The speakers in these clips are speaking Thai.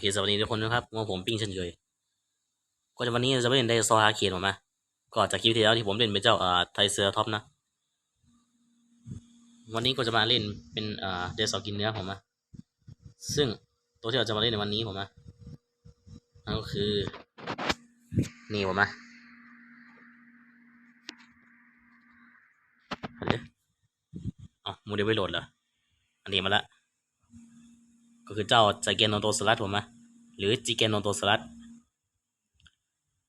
เคสวัสดีทุกคนนะครับว่าผมปิ้งเช่นเคยก็จะวันนี้จะไม่เล่นไดโซฮาเคนผมนะก็จากคลิปที่แล้วที่ผมเล่นเป็นเจ้าเอ่อไทเซอร์ท็อปนะ วันนี้ก็จะมาเล่นเป็นเอ่อเดซอกินเนื้อผมนะซึ่งตัวที่เราจะมาเล่นในวันนี้ผมนะนั่นก็คือ นี่ผมนะอันนี้อ๋อโมเดลไม่โหลดเหรออันนี้มาละก็คือเจ้าไจเกนโนโตสลัดผมนะ หรือจิเกนโนโตสลัด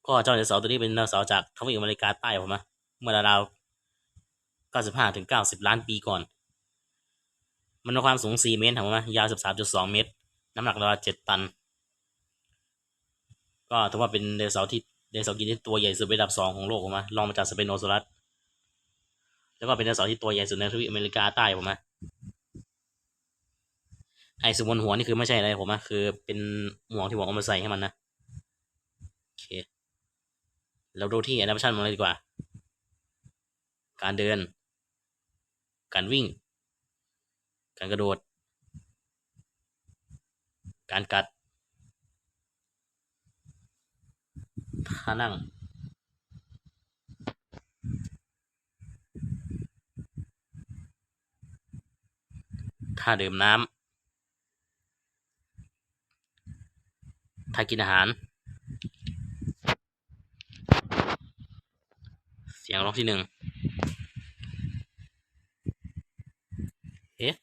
ก็เจ้าไดโนเสาร์ตัวนี้เป็นไดโนเสาร์จากทวีปอเมริกาใต้ผมนะเมื่อราวๆ95ถึง90ล้านปีก่อน มันมีความสูง4เมตรผมนะยาว13.2เมตร น้ำหนักราว7ตัน ก็ถือว่าเป็นไดโนเสาร์ที่ไดโนเสาร์กินที่ตัวใหญ่สุดเป็นอันดับสองของโลกผมนะรองมาจากสเปโนซอรัสแล้วก็เป็นไดโนเสาร์ที่ตัวใหญ่สุดในทวีปอเมริกาใต้ผมนะ ไอ้สมบนหัวนี่คือไม่ใช่อะไรผมนะคือเป็นหมวกที่ผมเอามาใส่ให้มันนะโอเคเราดูที่แอนิเมชันมันเลยดีกว่า การเดิน การวิ่ง การกระโดด การกัดท่านั่งท่าดื่มน้ำ ถ้ากินอาหาร เสียงร้องที่หนึ่งเอ๊ะ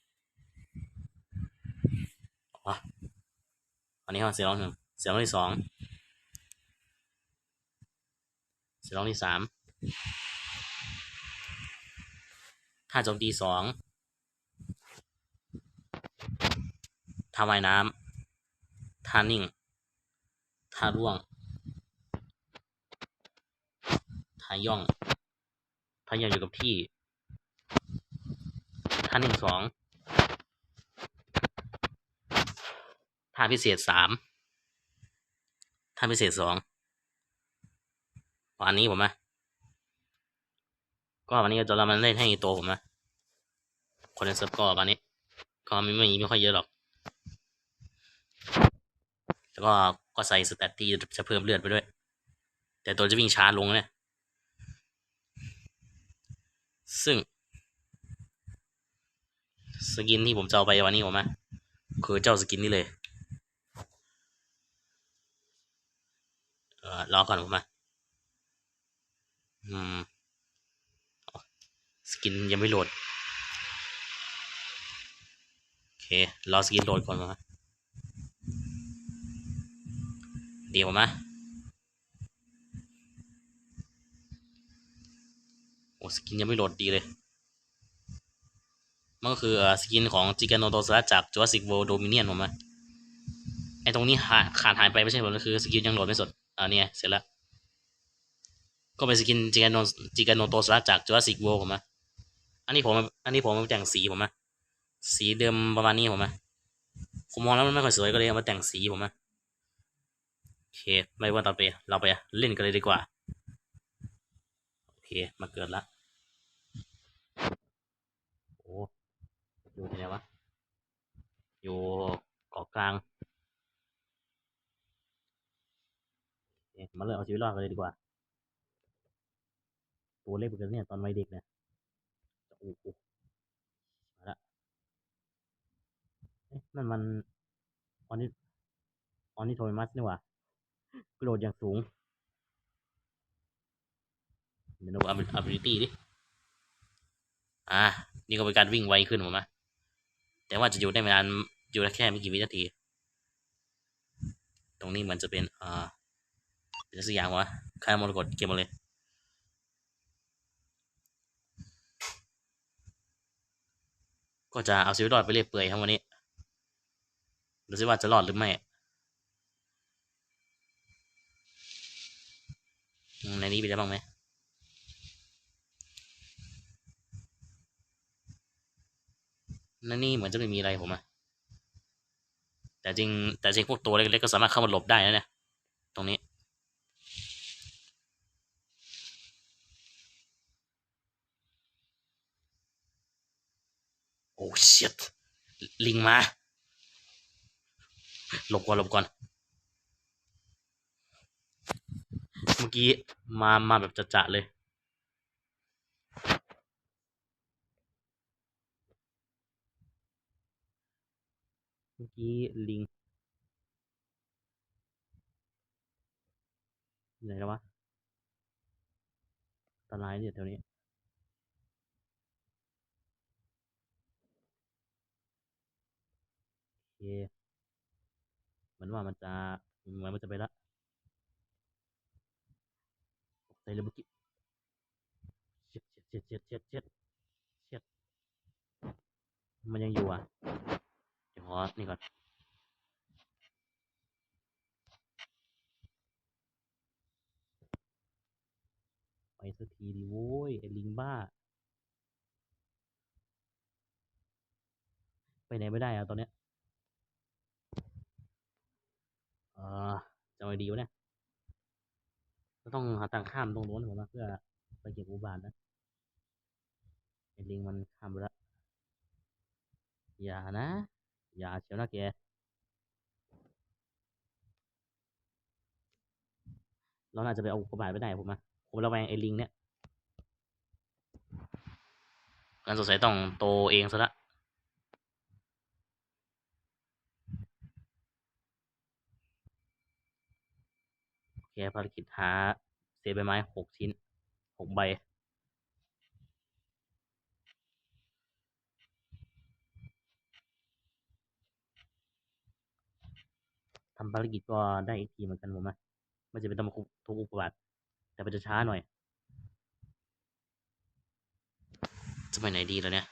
อ๋ออันนี้เขาเสียงร้องหนึ่งเสียงร้องที่สองเสียงร้องที่สามท่าโจมตีสองท่าว่ายน้ำท่านิ่ง ท่าร่วงท่าย่องท่าย่องอยู่กับที่ท่าหนึ่งสองท่าพิเศษสามท่าพิเศษสองวันนี้ผมนะก็วันนี้จะเรามาเล่นให้ตัวผมนะคนในเซิร์ฟก็วันนี้ ก็ไม่ไม่ไม่ค่อยเยอะหรอก แล้วก็ก็ใส่สแตตที่จะเพิ่มเลือดไปด้วย แต่ตัวจะวิ่งช้าลงเนี่ย ซึ่ง สกินที่ผมจะเอาไปวันนี้ผมนะคือเจ้าสกินนี่เลยเออรอก่อนผมนะอืมสกินยังไม่โหลด โอเค รอสกินโหลดก่อนมนะ เดี๋ยวมาโอ้สกินยังไม่โหลดดีเลย มันก็คือเอ่อสกินของจิก n โนโต s ลัจาก Jurassic World Dominion ผมนะไอตรงนี้หาขาดหายไปไม่ใช่ผมก็คือสกินยังโหลดไม่สดอ่าเนี่ยเสร็จแล้ว ก็เป็นสกินจิก n โนจิก n โนโต s ลัจาก Jurassic World ผมนะอันนี้ผมอันนี้ผมมาแต่งสีผมนะสีเดิมประมาณนี้ผมนะผมมองแล้วมันไม่ค่อยสวยก็เลยเอามาแต่งสีผมนะ เค ไม่ว่าต่อไป เราไปเล่นกันเลยดีกว่า โอเค มาเกิดละ โอ้อยู่ที่ไหนวะ อยู่เกาะกลางโอเคมาเลยเอาชีวิตรอดกันเลยดีกว่า ตัวเล็กเหมือนกันเนี่ยตอนวัยเด็กเนี่ยโอ้โหมาละนั่นมันออนิออนิโทมัสนี่หว่า กระโดดอย่างสูงเดี๋ยวดู ability ดิ อ่า นี่ก็เป็นการวิ่งไวขึ้นผมนะแต่ว่าจะอยู่ได้ไม่นาน อยู่ได้แค่ไม่กี่วินาที ตรงนี้เหมือนจะเป็น อ่า เป็นสักอย่างวะค่ามรกตเก็บมาเลย ก็จะเอาชีวิตรอดไปเรื่อยเปื่อยครับวันนี้ ดูสิว่าจะรอดหรือไม่ ในนี้มีอะไรบ้างไหมนั่นนี่เหมือนจะไม่มีอะไรผมอะแต่จริงแต่จริงพวกตัวเล็กๆก็สามารถเข้ามาหลบได้นะเนี่ยตรงนี้ โอ้ชิตลิงมา หลบก่อนหลบก่อน เมื่อกี้มามาแบบจะๆเลย เมื่อกี้ลิงอยู่ไหนแล้ววะอันตรายเนี่ยแถวนี้โอเคเหมือนว่ามันจะเหมือนมันจะไปละตก ใจเลยเมื่อกี้เช็ดเช็ดเช็ดเช็ดเช็ดเช็ดมันยังอยู่อะเดี๋ยวขอนี่ก่อนไปสักทีดิโว้ยไอ้ลิงบ้า ไปไหนไม่ได้อะตอนเนี้ยเออจะเอาไงดีวะเนี่ย ก็ต้องหาทางข้ามตรงโน้นผมนะเพื่อไปเก็บอุบาทนะไอ้ลิงมันข้ามไปแล้วอย่านะ อย่าเชียวนะแกเราน่าจะไปเอาอุบาทไม่ได้ผมนะผมระแวงไอ้ลิงเนี่ยการสงสัยต้องโตเองซะละ โอเคภารกิจหาเศษใบไม้หกชิ้นหกใบ ทำภารกิจก็ได้อีกทีเหมือนกันผมนะไม่จะเป็นต้องมาทุกอุปบัติ แต่มันจะช้าหน่อย จะไปไหนดีแล้วเนี่ย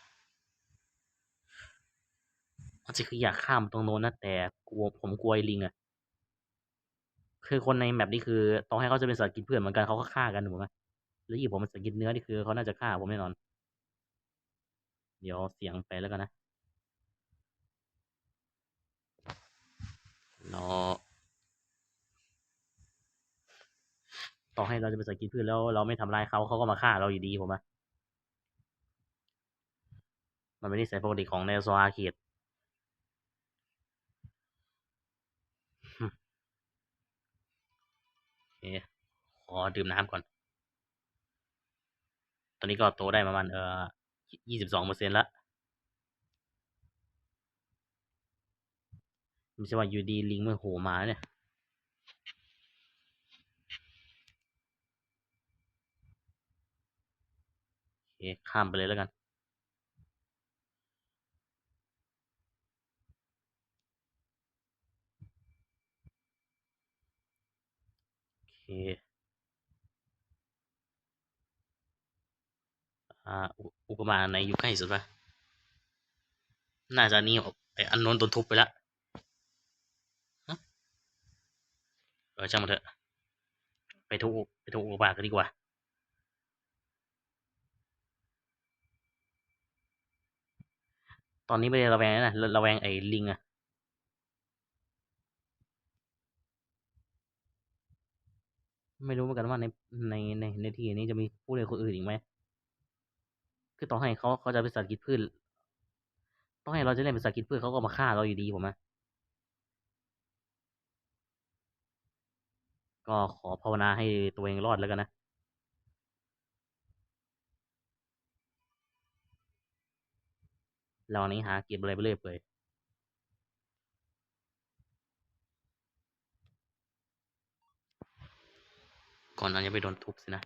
จริงคืออยากข้ามตรงโน้นนะแต่กลัวผมกลัวลิงอะ คือคนในแมปนี่คือต่อให้เขาจะเป็นสัตว์กินเพื่อนเหมือนกันเขาก็ฆ่ากันถูกไหมแล้วยิ่ผมเป็นสัตว์กินเนื้อนี่คือเขาน่าจะฆ่าผมแน่นอน เดี๋ยวเสียงไปแล้วกันนะเราต่อให้เราจะเป็นสัตว์กินพืชแล้ว เราไม่ทำร้ายเขาเขาก็มาฆ่าเราอยู่ดีผมอะมันเป็นนิสัยปกติของในโซอาเคีด โอเคขอดื่มน้ำก่อน ตอนนี้ก็โตได้ประมาณเออยี่สิบสองเปอร์เซ็นต์ละไม่ใช่ว่าอยู่ดีลิงมันโผล่มาเนี่ยโอเคข้ามไปเลยแล้วกัน อเคอ่าอุอุปมาไหนอยู่ใกล้สุดปะน่าจะนี่ไออันโน้นโดนทุบไปแล้วฮะเออช่างมันเถอะ ไปทุบไปทุบอุปบากันดีกว่าตอนนี้ไม่ได้ระแวงนะระระแวงไอ้ลิงอะ ไม่รู้เหมือนกันว่าในในในในที่นี้จะมีผู้เล่นคนอื่นอีกไหม คือต่อให้เขาเขาจะเป็นสัตว์กินพืชต่อให้เราจะเล่นเป็นสัตว์กินพืชเขาก็มาฆ่าเราอยู่ดีผมอะก็ขอภาวนาให้ตัวเองรอดแล้วกันนะ เรานี้หาเก็บอะไรไปเรื่อยเปื่อย ก่อนนั้นจะไปโดนทุบสินะ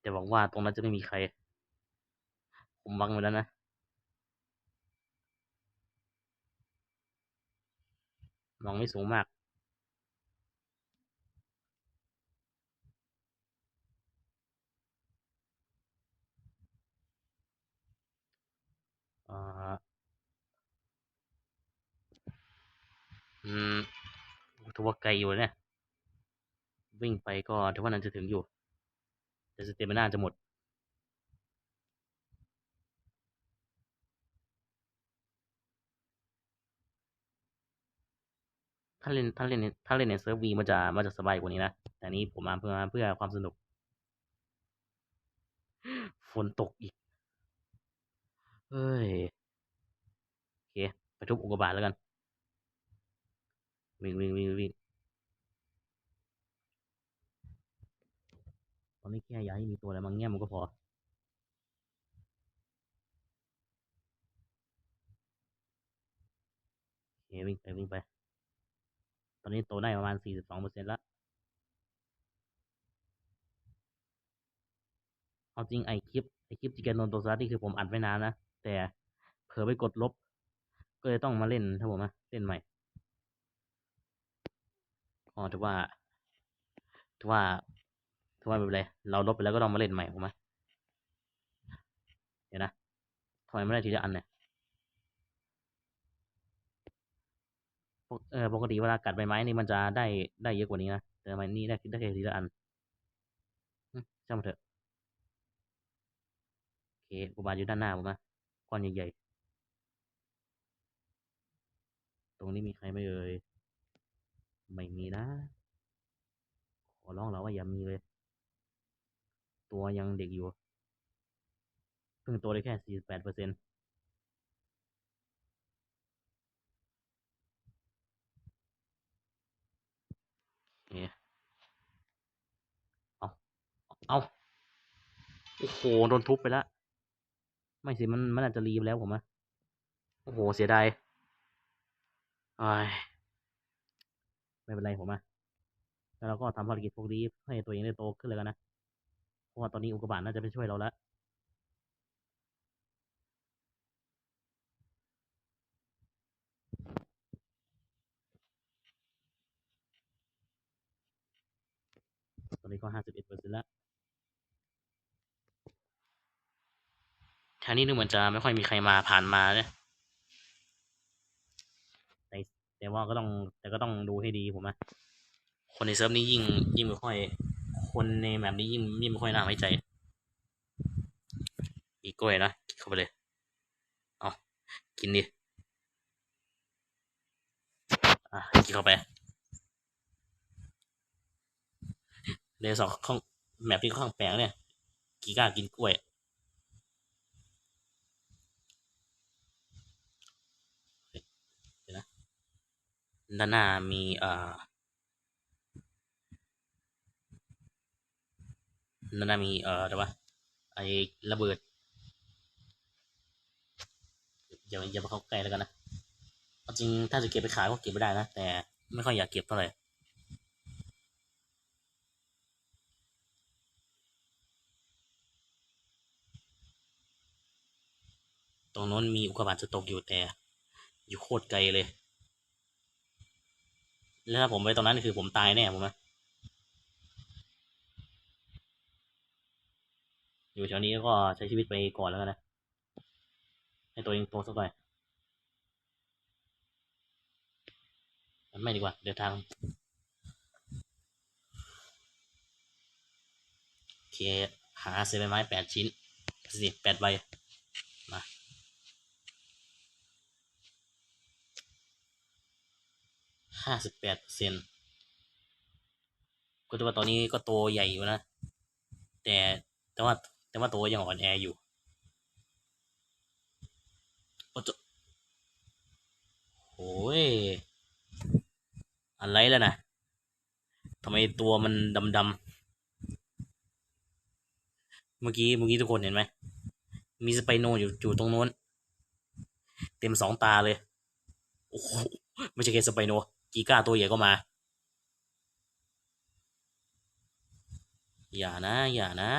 แต่หวังว่าตรงนั้นจะไม่มีใคร ผมวังไว้แล้วนะ มองไม่สูงมากอ่าอืมถือว่าไกลอยู่เนี่ย วิ่งไปก็ถือว่านั้นจะถึงอยู่ แต่สเตมิน่าจะหมด ถ้าเล่นถ้าเล่นในถ้าเล่นในเซิร์ฟวีมันจะมันจะสบายกว่านี้นะ แต่นี้ผมมาเพื่อมาเพื่อความสนุก ฝนตกอีก เฮ้ย โอเค ไปทุบอุกกาบาตแล้วกัน วิ่งวิ่งวิ่งวิ่ง อนนี้แค่อยากให้มีตัวอะไรบางแง่มันก็พอ โอเควิ่งไปวิ่งไป ตอนนี้โตได้ประมาณสี่สิบสองเปอร์เซ็นต์ละเอาจริงไอคลิปไอคลิปจิเกนโนโตซัสนี่คือผมอัดไว้นานนะ แต่เผลอไปกดลบ ก็เลยต้องมาเล่นถ้าผมนะเล่นใหม่อ๋อถือว่าถือว่า ถือว่าไม่เป็นไรเราลบไปแล้วก็ต้องมาเล่นใหม่ผมนะเดี๋ยวนะทำไมไม่ได้ทีละอันเนี่ยปกเออปกติเวลากัดใบไม้นี่มันจะได้ได้เยอะกว่านี้นะแต่ทำไมนี่ได้ได้แค่ทีละอันช่างมันเถอะโอเคอุบาอยู่ด้านหน้าผมนะก้อนใหญ่ๆตรงนี้มีใครไหม่เอ่ยไม่มีนะขอร้องเราว่าอย่ามีเลย ตัวยังเด็กอยู่ เพิ่งโตได้แค่สี่สิบแปดเปอร์เซ็นต์เอาเอาโอ้โห โดนทุบไปแล้ว ไม่สิ มัน มันอาจจะรีบแล้วผมอะโอ้โห เสียดายไอ้ไม่เป็นไรผมอะแล้วเราก็ทำภารกิจพวกนี้ให้ตัวเองได้โตขึ้นเลยกันนะ ว่าตอนนี้อุกกาบาตน่าจะไปช่วยเราแล้วตอนนี้ก็ห้าสิบเอ็ดเปอร์เซ็นต์แล้วแถวนี้ดูเหมือนจะไม่ค่อยมีใครมาผ่านมาเนี่ยแต่แต่ว่าก็ต้องแต่ก็ต้องดูให้ดีผมนะคนในเซิร์ฟนี้ยิ่งยิ่งไม่ค่อย คนในแบบนี้ยิ่งยิ่งไม่ค่อยน่าไว้ใจอีกกล้วยนะกินเข้าไปเลย เอากินดิ อะ กินเข้าไปเดยสองข้างแมปที่ข้างแปลงเนี่ยกีก้ากินกล้วยเดี๋ยวนะด้านหน้ามีเอ่อ ด้านหน้ามีเอ่ออะไรวะไอ้ระเบิดอย่าอย่ามาเข้าใกล้แล้วกันนะจริงถ้าจะเก็บไปขายก็เก็บไม่ได้นะ แต่ไม่ค่อยอยากเก็บเท่าไหร่ตรงโน้นมีอุกกาบาตจะตกอยู่แต่ อยู่โคตรไกลเลย แล้วถ้าผมไปตรงนั้นคือผมตายแน่ผมนะ อยู่แถวนี้ก็ใช้ชีวิตไปก่อนแล้วกันนะ ให้ตัวเองโตสักหน่อยมันไม่ดีกว่า เดินทาง โอเค หาเศษใบไม้แปดชิ้นสิแปดใบ มาห้าสิบแปดเซนก็ถือว่าตอนนี้ก็โตใหญ่อยู่นะ แต่แต่ว่า แต่ว่าโตยังอ่อนแออยู่โอ้จะโอ้ยอะไรแล้วนะทำไมตัวมันดำๆเมื่อกี้เมื่อกี้ทุกคนเห็นไหม มีสไปโนอยู่อยู่ตรงโน้น เต็มสองตาเลย โอ้โหไม่ใช่แค่สไปโน กีก้าตัวใหญ่ก็มา อย่านะ อย่านะ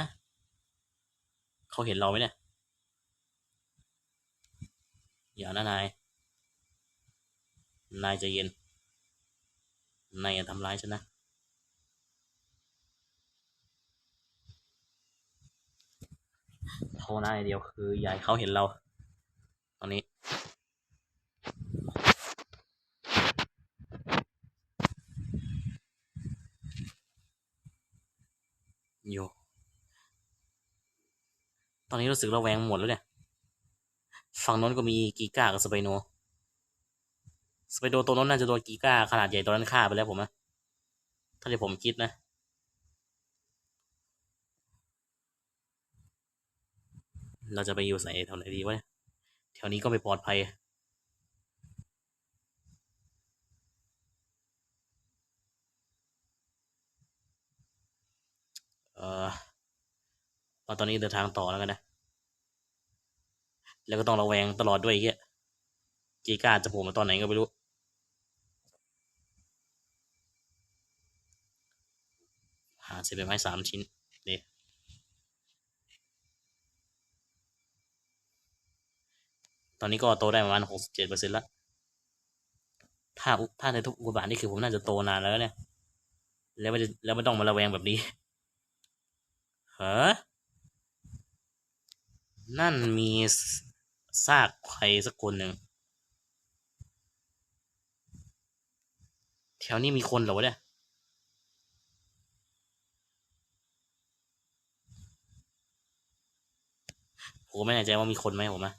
เขาเห็นเราไหมเนี่ยอย่านะนาย นายใจเย็น นายอย่าทำร้ายฉันนะ โทษนะอย่างเดียวคืออย่าให้เขาเห็นเรา ตอนนี้อยู่ ตอนนี้รู้สึกระแวงหมดแล้วเนี่ย ฝั่งโน้นก็มีกีก้ากับสไปโน สไปโนตัวโน้นน่าจะโดนกีก้าขนาดใหญ่ตัวนั้นฆ่าไปแล้วผมนะ ถ้าที่ผมคิดนะ เราจะไปอยู่ใส่แถวไหนดีวะเนี่ย แถวนี้ก็ไม่ปลอดภัยเออ ตอนนี้เดินทางต่อแล้วกันนะ แล้วก็ต้องระแวงตลอดด้วยเฮียกีก้าจะโผล่มาตอนไหนก็ไม่รู้ หาเศษใบไม้สามชิ้นเดตอนนี้ก็โตได้ประมาณหกสิบเจ็ดเปอร์เซ็นต์ละถ้าถ้าในทุกอุบาตนี่คือผมน่าจะโตนานแล้วเนี่ย แล้วไม่แล้วไม่ต้องมาระแวงแบบนี้เฮ้อ นั่นมีซากใครสักคนหนึ่ง แถวนี้มีคนเหรอวะเนี่ย ผมไม่แน่ใจว่ามีคนไหมผมอะ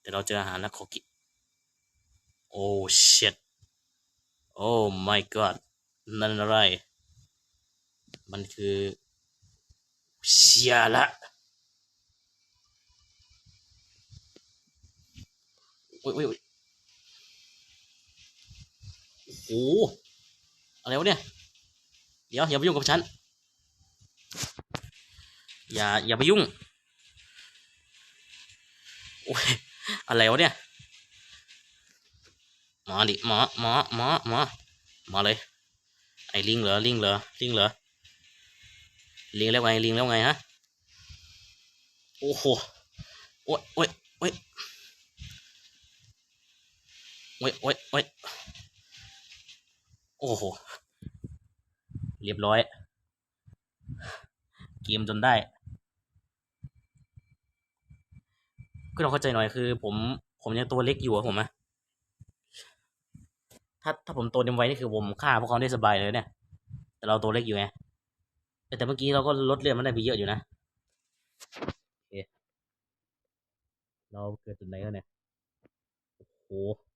แต่เราเจออาหารแล้วขอกินโอ้ shit โอ้ my god นั่นอะไร มันคือเชียละ อ้ยโอ้ยโอ้ยโอ้โหอะไรวะเนี่ย เดี๋ยวอย่าไปยุ่งกับฉัน อย่าอย่าไปยุ่ง โอ้ย อะไรวะเนี่ยมาดิมามามามามาเลย ไอ้ลิงเหรอ ลิงเหรอ ลิงเหรอ ลิงแล้วไง ลิงแล้วไงฮะ โอ้โห โอ้ยโอ้ยโอ้ย โอ้ยโอ้ยโอ้ยโอ้โห เรียบร้อย เกมจนได้ก็ต้องเข้าใจหน่อยคือ ผม ผมยังตัวเล็กอยู่อะผมอะถ้าถ้าผมโตเต็มวัยนี่คือผมฆ่าพวกเขาได้สบายเลยเนี่ย แต่เราตัวเล็กอยู่ไงแต่เมื่อกี้เราก็ลดเลือดมันได้ไปเยอะอยู่นะโอเคเราเกิดจุดไหนกันเนี่ย โอ้โห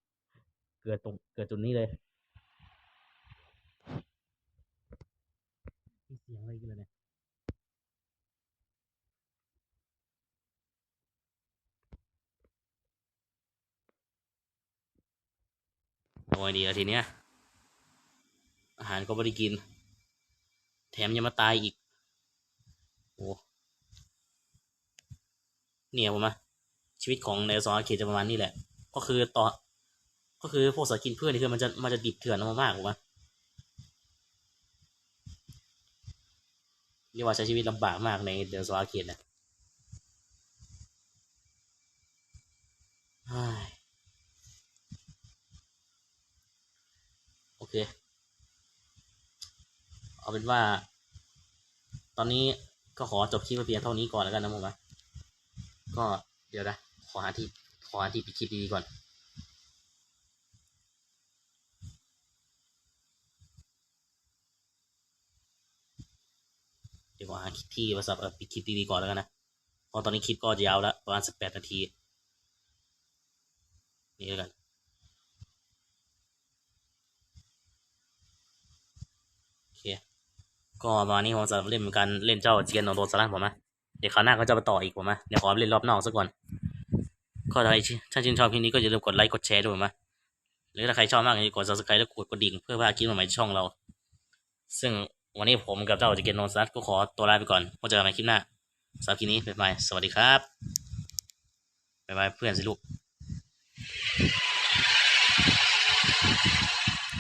เกิดตรงเกิดจุดนี้เลยมีเสียงอะไรกันเลยเนี่ยโอ้ยดีแล้วทีเนี้ย อาหารก็ไม่ได้กิน แถมยังมาตายอีก โอ้เนี่ยผมอะชีวิตของในซออาเขตจะประมาณนี้แหละ ก็คือต่อ ก็คือพวกสัตว์กินพืชนี่คือมันจะมันจะดิบเถื่อนมากๆผมว่าเรียกว่าใช้ชีวิตลำบากมากในเดลซออาเขตนะโอเค เอาเป็นว่า ตอนนี้ก็ขอจบคลิปเพียงเท่านี้ก่อนแล้วกันนะผมว่าก็เดี๋ยวนะ ขอหาที่ ขอหาที่ปิดคลิปดีๆก่อน ดี๋ยวขอหาที่โทรศัพท์เออปิดคลิปดีๆก่อนแล้วกันนะเพราะตอนนี้คลิปก็ยาวแล้วประมาณสิบแปดนาที นี่แล้วกันโอเคก็ประมาณนี้ผมจะเล่นมือนกันเล่นเจ้าเจียนโนโดสลันผมนะเดี๋ยวคราวหน้าก็จะไปต่ออีกผมนะเดี๋ยวขอเล่นรอบนอกซะก่อนก็ถ้าใครถ้าชื่นชอบคลิปนี้ก็อย่าลืมกดไลค์กดแชร์ด้วยมะหรือถ้าใครชอบมากอย่าลืมกด subscribe แล้วกดกระดิ่งเพื่อพลาดคลิปใหม่ๆช่องเรา ซึ่ง วันนี้ผมกับเจ้าจะเกณฑ์นนซัสก็ขอตัวลาไปก่อนพบกันใหม่คลิปหน้าสับคลิปนี้ไปไปสวัสดีครับไปไปเพื่อนสิลูก